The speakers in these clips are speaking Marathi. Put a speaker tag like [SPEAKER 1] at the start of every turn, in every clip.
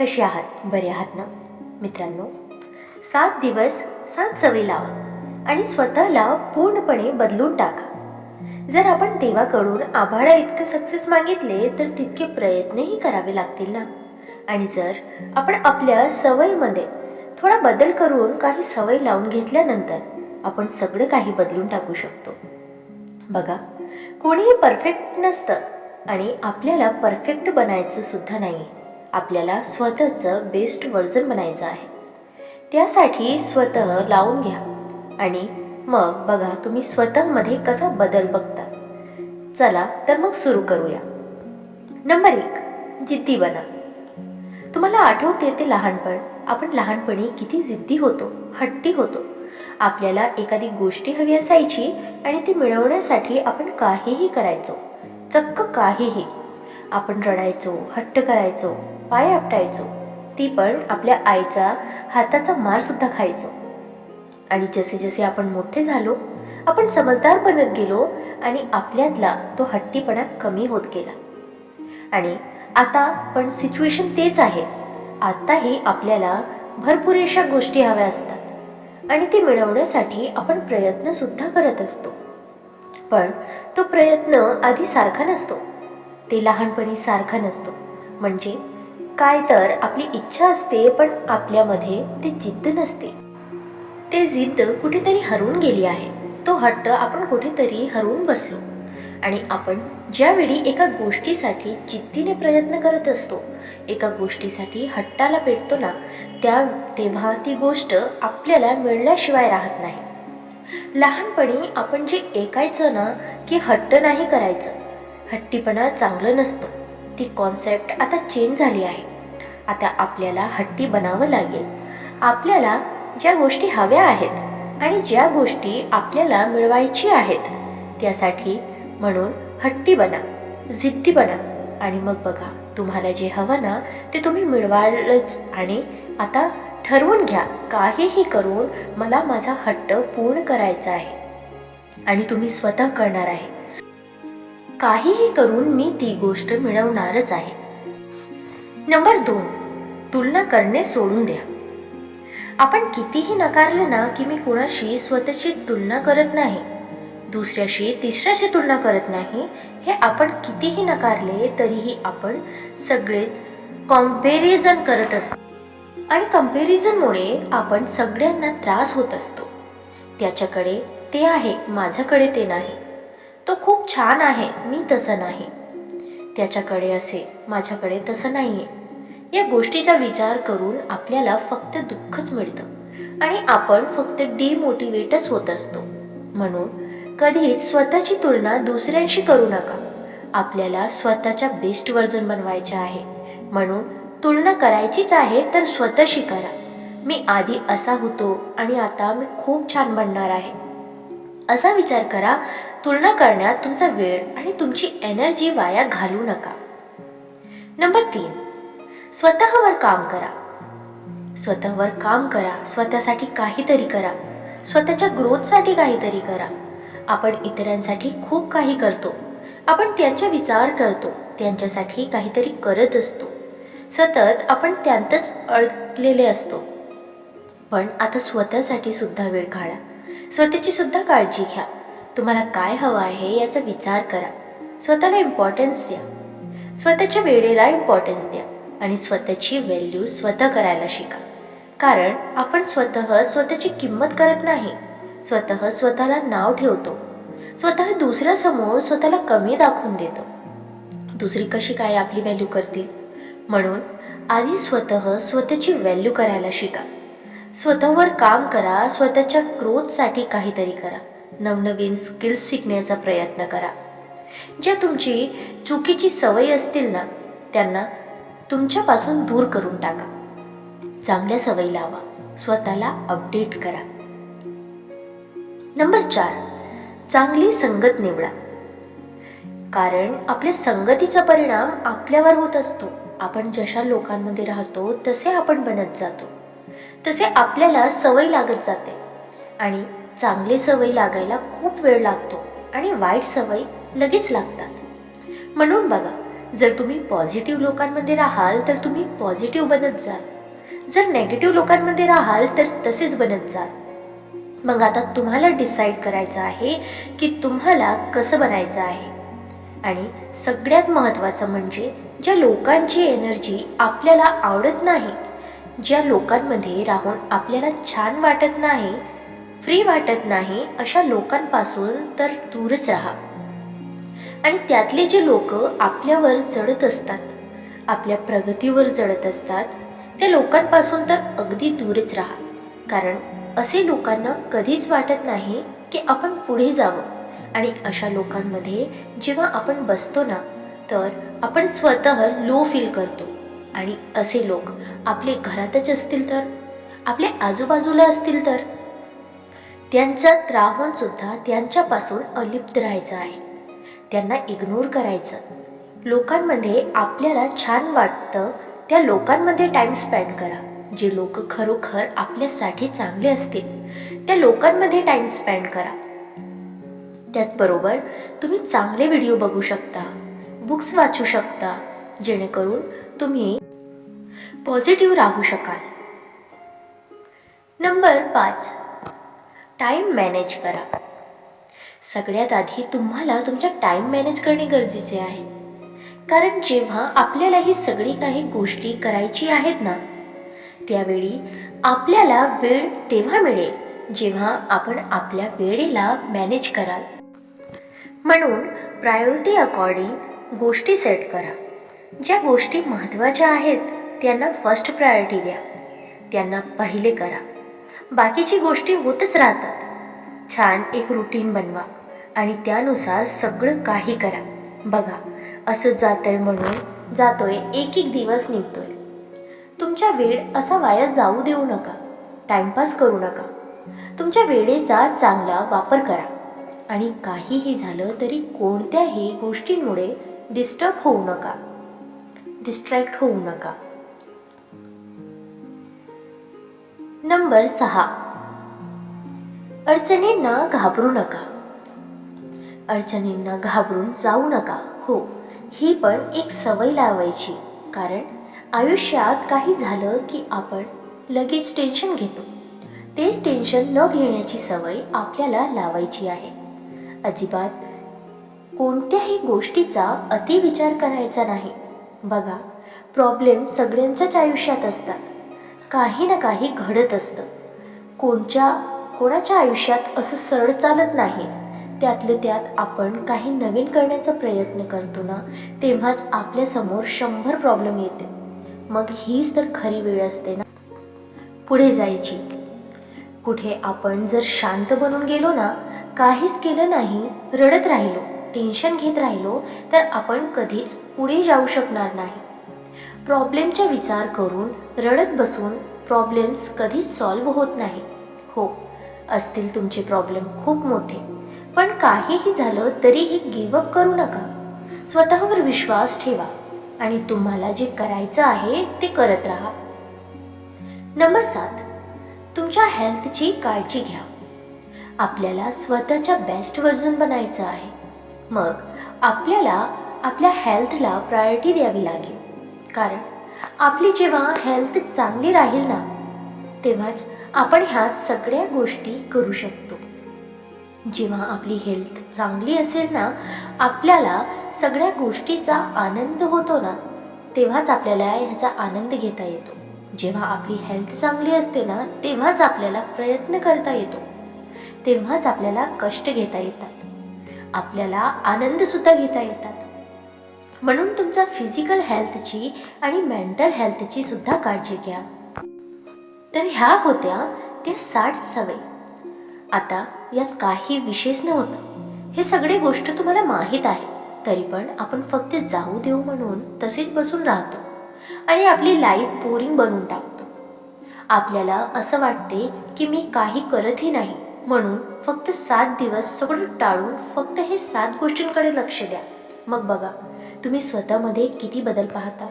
[SPEAKER 1] कसे आहात? बरे आहात ना? मित्रांनो सात दिवस सात सवयी लावा आणि स्वतःला पूर्णपणे बदलून टाका. जर आपण देवाकडून आभाळा इतके सक्सेस मागितले तर तितके प्रयत्नही करावे लागतील ना? आणि जर आपण आपल्या सवयीमध्ये थोडा बदल करून काही सवय लावून घेतल्यानंतर आपण सगळं काही बदलून टाकू शकतो. बघा कोणीही परफेक्ट नसतं आणि आपल्याला परफेक्ट बनायचं सुद्धा नाही आपल्याला स्वतःचं बेस्ट व्हर्जन बनायचं आहे. त्यासाठी स्वतः लावून घ्या. आणि मग बघा तुम्ही स्वतःमध्ये कसा बदल बघता. चला तर मग सुरू करूया. नंबर एक जिद्दी बना. तुम्हाला आठवते ते लहानपण? आपण लहानपणी किती जिद्दी होतो हट्टी होतो. आपल्याला एखादी गोष्टी हवी असायची आणि ती मिळवण्यासाठी आपण काहीही करायचो. चक्क काहीही. आपण रडायचो हट्ट करायचो पाय आपटायचो ती पण आपल्या आईचा हाताचा मारसुद्धा खायचो. आणि जसे जसे आपण मोठे झालो आपण समजदार बनत गेलो आणि आपल्यातला तो हट्टीपणा कमी होत गेला. आणि आता पण सिच्युएशन तेच आहे. आत्ताही आपल्याला भरपुरेशा गोष्टी हव्या असतात. आणि ते मिळवण्यासाठी आपण प्रयत्नसुद्धा करत असतो. पण तो प्रयत्न आधी सारखा नसतो. ते लहानपणी सारखा नसतो. म्हणजे काय तर आपली इच्छा असते पण आपल्यामध्ये ते जिद्द नसते. ते जिद्द कुठेतरी हरवून गेली आहे. तो हट्ट आपण कुठेतरी हरवून बसलो. आणि आपण ज्यावेळी एका गोष्टीसाठी जिद्दीने प्रयत्न करत असतो एका गोष्टीसाठी हट्टाला पेटतो ना त्या तेव्हा ती गोष्ट आपल्याला मिळल्याशिवाय राहत नाही. लहानपणी आपण जे ऐकायचं ना की हट्ट नाही करायचं हट्टीपणा चांगलं नसतं. ती कॉन्सेप्ट आता चेंज झाली आहे. आता आपल्याला हट्टी बनावं लागेल. आपल्याला ज्या गोष्टी हव्या आहेत आणि ज्या गोष्टी आपल्याला मिळवायची आहेत त्यासाठी म्हणून हट्टी बना जिद्दी बना. आणि मग बघा तुम्हाला जे हवं ना ते तुम्ही मिळवालच आणि आता ठरवून घ्या काहीही करून मला माझा हट्ट पूर्ण करायचा आहे. आणि तुम्ही स्वतः करणार आहे. काहीही करून मी ती गोष्ट मिळवणारच आहे. नंबर दोन तुलना करणे सोडून द्या. आपण कितीही नकारलं ना की मी कुणाशी स्वतःची तुलना करत नाही. दुसऱ्याशी तिसऱ्याशी तुलना करत नाही. हे आपण कितीही नकारले तरीही आपण सगळेच कॉम्पॅरिझन करत असतो. आणि कम्पॅरिझनमुळे आपण सगळ्यांना त्रास होत असतो. त्याच्याकडे ते आहे माझ्याकडे ते नाही. तो खूप छान आहे मी तसं नाही. त्याच्याकडे असे माझ्याकडे तसं नाही आहे या गोष्टीचा विचार करून आपल्याला फक्त दुःखच मिळतं आणि आपण फक्त डिमोटिवेटच होत असतो. म्हणून कधीच स्वतःची तुलना दुसऱ्यांशी करू नका. आपल्याला स्वतःच्या बेस्ट वर्जन बनवायचे आहे. म्हणून तुलना करायचीच आहे तर स्वतःशी करा. मी आधी असा होतो आणि आता मी खूप छान बनणार आहे. असा विचार करा तुलना करण्यात तुमचा वेळ आणि तुमची एनर्जी वाया घालू नका. नंबर तीन स्वतःवर काम करा. स्वतःवर काम करा स्वतःसाठी काहीतरी करा. स्वतःच्या ग्रोथसाठी काहीतरी करा. आपण इतरांसाठी खूप काही करतो. आपण त्यांचा विचार करतो त्यांच्यासाठी काहीतरी करत असतो. सतत आपण त्यांतच अडकलेले असतो. पण आता स्वतःसाठी सुद्धा वेळ काढा. स्वतःची सुद्धा काळजी घ्या. तुम्हाला काय हवं आहे याचा विचार करा. स्वतःला इम्पॉर्टन्स द्या. स्वतःच्या वेळेला इम्पॉर्टन्स द्या आणि स्वतःची व्हॅल्यू स्वतः करायला शिका. कारण आपण स्वतः स्वतःची किंमत करत नाही. स्वतः स्वतःला नाव ठेवतो. स्वतः दुसऱ्यासमोर स्वतःला कमी दाखवून देतो. दुसरी कशी काय आपली व्हॅल्यू करतील? म्हणून आधी स्वतः स्वतःची व्हॅल्यू करायला शिका. स्वतःवर काम करा स्वतःच्या ग्रोथसाठी काहीतरी करा. नवनवीन स्किल्स शिकण्याचा प्रयत्न करा. ज्या तुमची चुकीची सवय असतील ना त्यांना तुमच्यापासून दूर करून टाका. चांगल्या सवयी लावा. स्वतःला अपडेट करा. नंबर चार चांगली संगत निवडा. कारण आपल्या संगतीचा परिणाम आपल्यावर होत असतो. आपण जशा लोकांमध्ये राहतो तसे आपण बनत जातो. तसे आपल्याला सवय लागत जाते. आणि चांगली सवय लागायला खूप वेळ लागतो आणि वाईट सवय लगेच लागतात. म्हणून बघा जर तुम्ही पॉझिटिव्ह लोकांमध्ये राहाल तर तुम्ही पॉझिटिव्ह बनत जाल. जर नेगेटिव्ह लोकांमध्ये राहाल तर तसेच बनत जाल. मग आता तुम्हाला डिसाईड करायचं आहे की तुम्हाला कसं बनायचं आहे. आणि सगळ्यात महत्त्वाचं म्हणजे ज्या लोकांची एनर्जी आपल्याला आवडत नाही ज्या लोकांमध्ये राहून आपल्याला छान वाटत नाही फ्री वाटत नाही अशा लोकांपासून तर दूरच राहा. आणि त्यातले जे लोक आपल्यावर जडत असतात आपल्या प्रगतीवर जडत असतात त्या लोकांपासून तर अगदी दूरच राहा. कारण असे लोकांना कधीच वाटत नाही की आपण पुढे जावं. आणि अशा लोकांमध्ये जेव्हा आपण बसतो ना तर आपण स्वतः लो फील करतो. आणि असे लोक आपले घरातच असतील तर? आपल्या आजूबाजूला असतील तर? त्यांचा त्रावण सुद्धा त्यांच्यापासून अलिप्त राहायचं आहे. त्यांना इग्नोर करायचं. लोकांमध्ये आपल्याला छान वाटतं त्या लोकांमध्ये टाईम स्पेंड करा. जे लोक खरोखर आपल्यासाठी चांगले असतील त्या लोकांमध्ये टाईम स्पेंड करा. त्याचबरोबर तुम्ही चांगले व्हिडिओ बघू शकता बुक्स वाचू शकता. जेणेकरून तुम्ही पॉझिटिव्ह राहू शकाल. नंबर पाच. टाईम मॅनेज करा. सगळ्यात आधी तुम्हाला तुमचा टाईम मॅनेज करणे गरजेचे आहे. कारण जेव्हा आपल्याला ही सगळी काही गोष्टी करायची आहेत ना त्यावेळी आपल्याला वेळ तेव्हा मिळेल जेव्हा आपण आपल्या वेळेला मॅनेज कराल. म्हणून प्रायोरिटी अकॉर्डिंग गोष्टी सेट करा. ज्या गोष्टी महत्त्वाच्या आहेत त्यांना फर्स्ट प्रायोरिटी द्या. त्यांना पहिले करा. बाकीची गोष्टी होतच राहतात. छान एक रुटीन बनवा आणि त्यानुसार सगळं काही करा. बघा असं जातंय म्हणून जातोय एक एक दिवस निघतोय. तुमचा वेळ असा वाया जाऊ देऊ नका. टाइमपास करू नका. तुमच्या वेळेचा चांगला वापर करा. आणि काहीही झालं तरी कोणत्याही गोष्टींमुळे डिस्टर्ब होऊ नका. डिस्ट्रॅक्ट होऊ नका. नंबर सहा. अडचणींना घाबरू नका. अडचणींना घाबरून जाऊ नका. हो ही पण एक सवय लावायची. कारण आयुष्यात काही झालं की आपण लगेच टेन्शन घेतो. ते टेन्शन न घेण्याची सवय आपल्याला लावायची आहे. अजिबात कोणत्याही गोष्टीचा अतिविचार करायचा नाही. बघा प्रॉब्लेम सगळ्यांच्याच आयुष्यात असतात. काही ना काही घडत असतं. कोणच्या कोणाच्या आयुष्यात असं सरळ चालत नाही? त्यातलं त्यात आपण काही नवीन करण्याचा प्रयत्न करतो ना तेव्हाच आपल्यासमोर शंभर प्रॉब्लेम येते. मग हीच तर खरी वेळ असते ना. पुढे जायची. कुठे आपण जर शांत बनून गेलो ना काहीच केलं नाही रडत राहिलो टेन्शन घेत राहिलो तर आपण कधीच पुढे जाऊ शकणार नाही. प्रॉब्लेमचा विचार करून रडत बसून प्रॉब्लेम्स कधीच सॉल्व होत नाही. हो असतील तुमचे प्रॉब्लेम खूप मोठे पण काहीही झालं तरीही गिवअप करू नका. स्वतःवर विश्वास ठेवा आणि तुम्हाला जे करायचं आहे ते करत राहा. नंबर सात तुमच्या हेल्थची काळजी घ्या. आपल्याला स्वतःच्या बेस्ट व्हर्जन बनायचं आहे. मग आपल्याला आपल्या हेल्थला प्रायोरिटी द्यावी लागेल. कारण आपली जेव्हा हेल्थ चांगली राहील ना तेव्हाच आपण ह्या सगळ्या गोष्टी करू शकतो. जेव्हा आपली हेल्थ चांगली असेल ना आपल्याला सगळ्या गोष्टीचा आनंद होतो ना तेव्हाच आपल्याला ह्याचा आनंद घेता येतो. जेव्हा आपली हेल्थ चांगली असते ना तेव्हाच आपल्याला प्रयत्न करता येतो. तेव्हाच आपल्याला कष्ट घेता येतात. आपल्याला आनंदसुद्धा घेता येतात. म्हणून तुमचा फिजिकल हेल्थची आणि मेंटल हेल्थची सुद्धा काळजी घ्या. तर ह्या होत्या त्या साठ सवयी. आता यात काही विशेष नव्हतं. हे सगळे गोष्ट तुम्हाला माहीत आहे. तरी पण आपण फक्त जाऊ देऊ म्हणून तसेच बसून राहतो. आणि आपली लाईफ बोरिंग बनवून टाकतो. आपल्याला असं वाटते की मी काही करतही नाही. म्हणून फक्त सात दिवस सगळं टाळून फक्त हे सात गोष्टींकडे लक्ष द्या. मग बघा. तुम्ही स्वतःमध्ये किती बदल पाहता?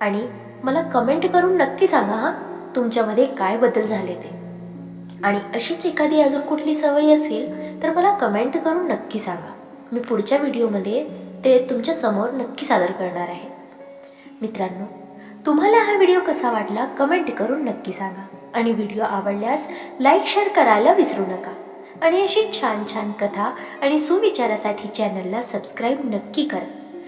[SPEAKER 1] आणि मला कमेंट करून नक्की सांगा हां तुमच्यामध्ये काय बदल झाले ते? आणि अशीच एखादी अजून कुठली सवय असेल तर मला कमेंट करून नक्की सांगा. मी पुढच्या व्हिडिओमध्ये ते तुमच्यासमोर नक्की सादर करणार आहे. मित्रांनो तुम्हाला हा व्हिडिओ कसा वाटला कमेंट करून नक्की सांगा. आणि व्हिडिओ आवडल्यास लाईक शेअर करायला विसरू नका. आणि अशी छान छान कथा आणि सुविचारासाठी चॅनलला सबस्क्राईब नक्की करा.